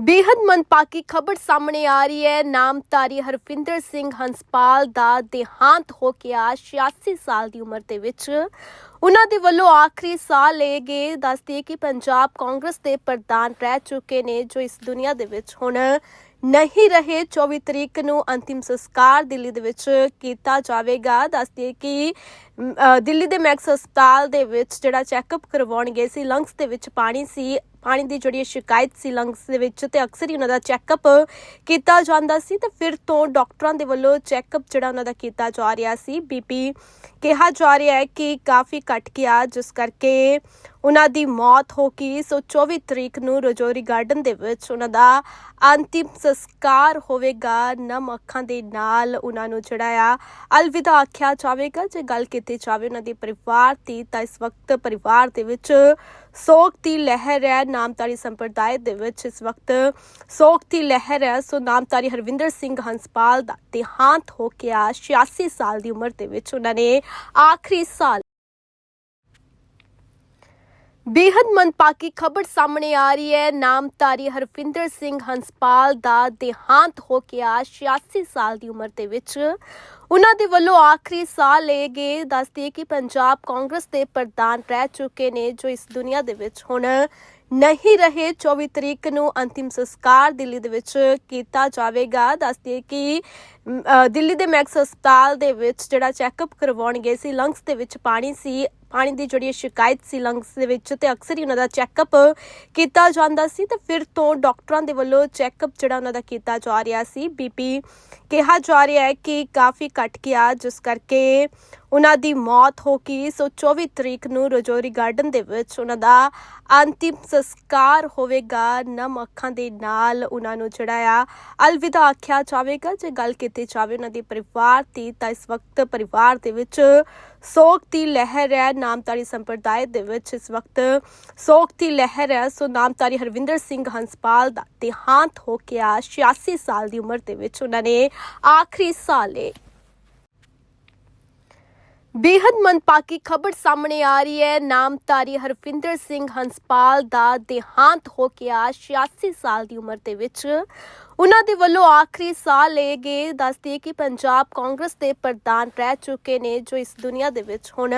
ਬੇहद ਮੰਦਭਾਗੀ ਖਬਰ ਸਾਹਮਣੇ ਆ ਰਹੀ ਹੈ। ਨਾਮਧਾਰੀ ਹਰਫਿੰਦਰ ਸਿੰਘ ਹੰਸਪਾਲ ਦਾ ਦੇਹਾਂਤ ਹੋ ਗਿਆ 86 ਸਾਲ ਦੀ ਉਮਰ ਦੇ ਵਿੱਚ। ਉਹਨਾਂ ਦੇ ਵੱਲੋਂ ਆਖਰੀ ਸਾਹ ਲਏ ਗਏ। ਦੱਸਦੀ ਕਿ ਪੰਜਾਬ ਕਾਂਗਰਸ ਦੇ ਪ੍ਰਧਾਨ ਰਹਿ ਚੁੱਕੇ ਨੇ, ਜੋ ਇਸ ਦੁਨੀਆ ਦੇ ਵਿੱਚ ਹੁਣ ਨਹੀਂ ਰਹੇ। 24 ਤਰੀਕ ਨੂੰ ਅੰਤਿਮ ਸੰਸਕਾਰ ਦਿੱਲੀ ਦੇ ਵਿੱਚ ਕੀਤਾ ਜਾਵੇਗਾ। ਦੱਸਦੀ ਕਿ ਦਿੱਲੀ ਦੇ ਮੈਕਸ ਹਸਪਤਾਲ ਦੇ ਵਿੱਚ ਜਿਹੜਾ ਚੈੱਕਅਪ ਕਰਵਾਉਣ ਗਏ ਸੀ, ਲੰਗਸ ਦੇ ਵਿੱਚ ਪਾਣੀ ਸੀ, ਪਾਣੀ ਦੀ ਜਿਹੜੀ ਸ਼ਿਕਾਇਤ ਸੀ ਲੰਗਸ ਦੇ ਵਿੱਚ ਤੇ ਅਕਸਰ ਹੀ ਉਹਨਾਂ ਦਾ ਚੈੱਕਅਪ ਕੀਤਾ ਜਾਂਦਾ ਸੀ ਤੇ ਫਿਰ ਤੋਂ ਡਾਕਟਰਾਂ ਦੇ ਵੱਲੋਂ ਚੈੱਕਅਪ ਜਿਹੜਾ ਉਹਨਾਂ ਦਾ ਕੀਤਾ ਜਾ ਰਿਹਾ ਸੀ। ਬੀਪੀ ਕਿਹਾ ਜਾ ਰਿਹਾ ਹੈ ਕਿ ਕਾਫੀ ਘਟ ਗਿਆ, ਜਿਸ ਕਰਕੇ ਉਹਨਾਂ ਦੀ ਮੌਤ ਹੋ ਗਈ। ਸੋ 24 ਤਰੀਕ ਨੂੰ ਰਜੌਰੀ ਗਾਰਡਨ ਦੇ ਵਿੱਚ ਉਹਨਾਂ ਦਾ ਅੰਤਿਮ ਸੰਸਕਾਰ ਹੋਵੇਗਾ। ਨਮ ਅੱਖਾਂ ਦੇ ਨਾਲ ਉਹਨਾਂ ਨੂੰ ਜਿਹੜਾ ਆ ਅਲਵਿਦਾ ਆਖਿਆ ਜਾਵੇਗਾ। ਜੇ ਗੱਲ ਕੀਤੀ ਜਾਵੇ ਉਹਨਾਂ ਦੇ ਪਰਿਵਾਰ ਦੀ ਤਾਂ ਇਸ ਵਕਤ ਪਰਿਵਾਰ ਦੇ ਵਿੱਚ ਸੋਗ ਦੀ ਲਹਿਰ ਹੈ, ਨਾਮਧਾਰੀ ਸੰਪਰਦਾਇ ਦੇ ਵਿੱਚ ਇਸ ਵਕਤ ਸੋਗ ਦੀ ਲਹਿਰ ਹੈ। ਸੋ ਨਾਮਧਾਰੀ ਹਰਵਿੰਦਰ ਸਿੰਘ ਹੰਸਪਾਲ ਦਾ ਦੇਹਾਂਤ ਹੋ ਗਿਆ 86 ਸਾਲ ਦੀ ਉਮਰ ਦੇ ਵਿੱਚ ਉਹਨਾਂ ਨੇ ਆਖਰੀ ਸਾਲ ਬੇहद ਮੰਦਭਾਗੀ ਖਬਰ ਸਾਹਮਣੇ ਆ ਰਹੀ ਹੈ। ਨਾਮਧਾਰੀ ਹਰਫਿੰਦਰ ਸਿੰਘ ਹੰਸਪਾਲ ਦਾ ਦੇਹਾਂਤ ਹੋ ਗਿਆ 86 ਸਾਲ ਦੀ ਉਮਰ ਦੇ ਵਿੱਚ। ਉਹਨਾਂ ਦੇ ਵੱਲੋਂ ਆਖਰੀ ਸਾਹ ਲਏ ਗਏ। ਦੱਸਦੀ ਕਿ ਪੰਜਾਬ ਕਾਂਗਰਸ ਦੇ ਪ੍ਰਧਾਨ ਰਹਿ ਚੁੱਕੇ ਨੇ, ਜੋ ਇਸ ਦੁਨੀਆ ਦੇ ਵਿੱਚ ਹੁਣ ਨਹੀਂ ਰਹੇ। 24 ਤਰੀਕ ਨੂੰ ਅੰਤਿਮ ਸੰਸਕਾਰ ਦਿੱਲੀ ਦੇ ਵਿੱਚ ਕੀਤਾ ਜਾਵੇਗਾ। ਦੱਸਦੀ ਕਿ ਦਿੱਲੀ ਦੇ ਮੈਕਸ ਹਸਪਤਾਲ ਦੇ ਵਿੱਚ ਜਿਹੜਾ ਚੈੱਕਅਪ ਕਰਵਾਉਣ ਗਏ ਸੀ, ਲੰਗਸ ਦੇ ਵਿੱਚ ਪਾਣੀ ਸੀ। ਪਾਣੀ ਦੀ ਜਿਹੜੀ ਸ਼ਿਕਾਇਤ ਸੀ ਲੰਗਸ ਦੇ ਵਿੱਚ ਤੇ ਅਕਸਰ ਹੀ ਉਹਨਾਂ ਦਾ ਚੈੱਕਅਪ ਕੀਤਾ ਜਾਂਦਾ ਸੀ ਤੇ ਫਿਰ ਤੋਂ ਡਾਕਟਰਾਂ ਦੇ ਵੱਲੋਂ ਚੈੱਕਅਪ ਜਿਹੜਾ ਉਹਨਾਂ ਦਾ ਕੀਤਾ ਜਾ ਰਿਹਾ ਸੀ। ਬੀਪੀ ਕਿਹਾ ਜਾ ਰਿਹਾ ਹੈ ਕਿ ਕਾਫੀ ਘਟ ਗਿਆ, ਜਿਸ ਕਰਕੇ ਉਹਨਾਂ ਦੀ ਮੌਤ ਹੋ ਗਈ ਸੋ 24 ਤਰੀਕ ਨੂੰ ਰਜੌਰੀ ਗਾਰਡਨ ਦੇ ਵਿੱਚ ਉਹਨਾਂ ਦਾ ਅੰਤਿਮ ਸੰਸਕਾਰ ਹੋਵੇਗਾ। ਨਮ ਅੱਖਾਂ ਦੇ ਨਾਲ ਉਹਨਾਂ ਨੂੰ ਜਿਹੜਾ ਆ ਅਲਵਿਦਾ ਆਖਿਆ ਜਾਵੇਗਾ, ਜੇ ਗੱਲ ਕੀਤੀ ਜਾਵੇ ਉਹਨਾਂ ਦੇ ਪਰਿਵਾਰ ਦੀ, ਤਾਂ ਇਸ ਵਕਤ ਪਰਿਵਾਰ ਦੇ ਵਿੱਚ ਸੋਗ ਦੀ ਲਹਿਰ ਹੈ, ਨਾਮਧਾਰੀ ਸੰਪਰਦਾਇ ਦੇ ਵਿੱਚ ਇਸ ਵਕਤ ਸੋਗ ਦੀ ਲਹਿਰ ਹੈ। ਸੋ ਨਾਮਧਾਰੀ ਹਰਵਿੰਦਰ ਸਿੰਘ ਹੰਸਪਾਲ ਦਾ ਦੇਹਾਂਤ ਹੋ ਗਿਆ 86 ਸਾਲ ਦੀ ਉਮਰ ਦੇ ਵਿੱਚ ਉਹਨਾਂ ਨੇ ਆਖਰੀ ਸਾਹ ਲਏ। ਬੇहद ਮੰਦਭਾਗੀ ਖਬਰ ਸਾਹਮਣੇ ਆ ਰਹੀ ਹੈ। ਨਾਮਧਾਰੀ ਹਰਫਿੰਦਰ ਸਿੰਘ ਹੰਸਪਾਲ ਦਾ ਦੇਹਾਂਤ ਹੋ ਗਿਆ 86 ਸਾਲ ਦੀ ਉਮਰ ਦੇ ਵਿੱਚ। ਉਹਨਾਂ ਦੇ ਵੱਲੋਂ ਆਖਰੀ ਸਾਹ ਲਏ ਗਏ। ਦੱਸਦੀ ਕਿ ਪੰਜਾਬ ਕਾਂਗਰਸ ਦੇ ਪ੍ਰਧਾਨ ਰਹਿ ਚੁੱਕੇ ਨੇ, ਜੋ ਇਸ ਦੁਨੀਆ ਦੇ ਵਿੱਚ ਹੁਣ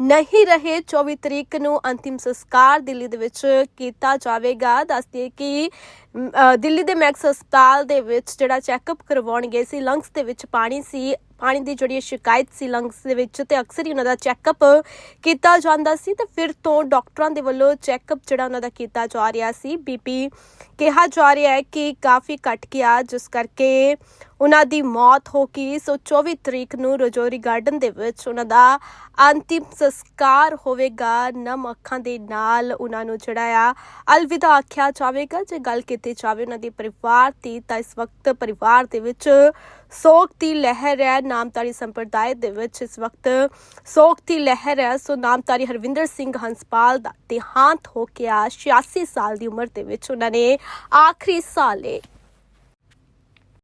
ਨਹੀਂ ਰਹੇ। 24 ਤਰੀਕ ਨੂੰ ਅੰਤਿਮ ਸੰਸਕਾਰ ਦਿੱਲੀ ਦੇ ਵਿੱਚ ਕੀਤਾ ਜਾਵੇਗਾ। ਦੱਸਦੀ ਕਿ ਦਿੱਲੀ ਦੇ ਮੈਕਸ ਹਸਪਤਾਲ ਦੇ ਵਿੱਚ ਜਿਹੜਾ ਚੈੱਕਅਪ ਕਰਵਾਉਣ ਗਏ ਸੀ, ਲੰਗਸ ਦੇ ਵਿੱਚ ਪਾਣੀ ਸੀ, ਪਾਣੀ ਦੀ ਜਿਹੜੀ ਸ਼ਿਕਾਇਤ ਸੀ ਲੰਗਸ ਦੇ ਵਿੱਚ ਤੇ ਅਕਸਰ ਹੀ ਉਹਨਾਂ ਦਾ ਚੈੱਕਅਪ ਕੀਤਾ ਜਾਂਦਾ ਸੀ ਤੇ ਫਿਰ ਤੋਂ ਡਾਕਟਰਾਂ ਦੇ ਵੱਲੋਂ ਚੈੱਕਅਪ ਜਿਹੜਾ ਉਹਨਾਂ ਦਾ ਕੀਤਾ ਜਾ ਰਿਹਾ ਸੀ। ਬੀਪੀ ਕਿਹਾ ਜਾ ਰਿਹਾ ਹੈ ਕਿ ਕਾਫੀ ਘਟ ਗਿਆ, ਜਿਸ ਕਰਕੇ ਉਹਨਾਂ ਦੀ ਮੌਤ ਹੋ ਗਈ। ਸੋ 24 ਤਰੀਕ ਨੂੰ ਰਜੌਰੀ ਗਾਰਡਨ ਦੇ ਵਿੱਚ ਉਹਨਾਂ ਦਾ ਅੰਤਿਮ ਸੰਸਕਾਰ ਹੋਵੇਗਾ। ਨਮ ਅੱਖਾਂ ਦੇ ਨਾਲ ਉਹਨਾਂ ਨੂੰ ਜਿਹੜਾ ਆ ਅਲਵਿਦਾ ਆਖਿਆ ਜਾਵੇਗਾ। ਜੇ ਗੱਲ ਕੀਤੀ ਜਾਵੇ ਉਹਨਾਂ ਦੇ ਪਰਿਵਾਰ ਦੀ ਤਾਂ ਇਸ ਵਕਤ ਪਰਿਵਾਰ ਦੇ ਵਿੱਚ ਸੋਗ ਦੀ ਲਹਿਰ ਹੈ ਨਾਮਧਾਰੀ ਸੰਪਰਦਾਇ ਦੇ ਵਿੱਚ। ਇਸ ਵਕਤ ਸੋਗ ਦੀ ਲਹਿਰ ਹੈ, ਸੋ ਨਾਮਧਾਰੀ ਹਰਵਿੰਦਰ ਸਿੰਘ ਹੰਸਪਾਲ ਦਾ ਦੇਹਾਂਤ ਹੋ ਗਿਆ 86 ਸਾਲ ਦੀ ਉਮਰ ਦੇ ਵਿੱਚ ਉਹਨਾਂ ਨੇ ਆਖਰੀ ਸਾਹ ਲਏ।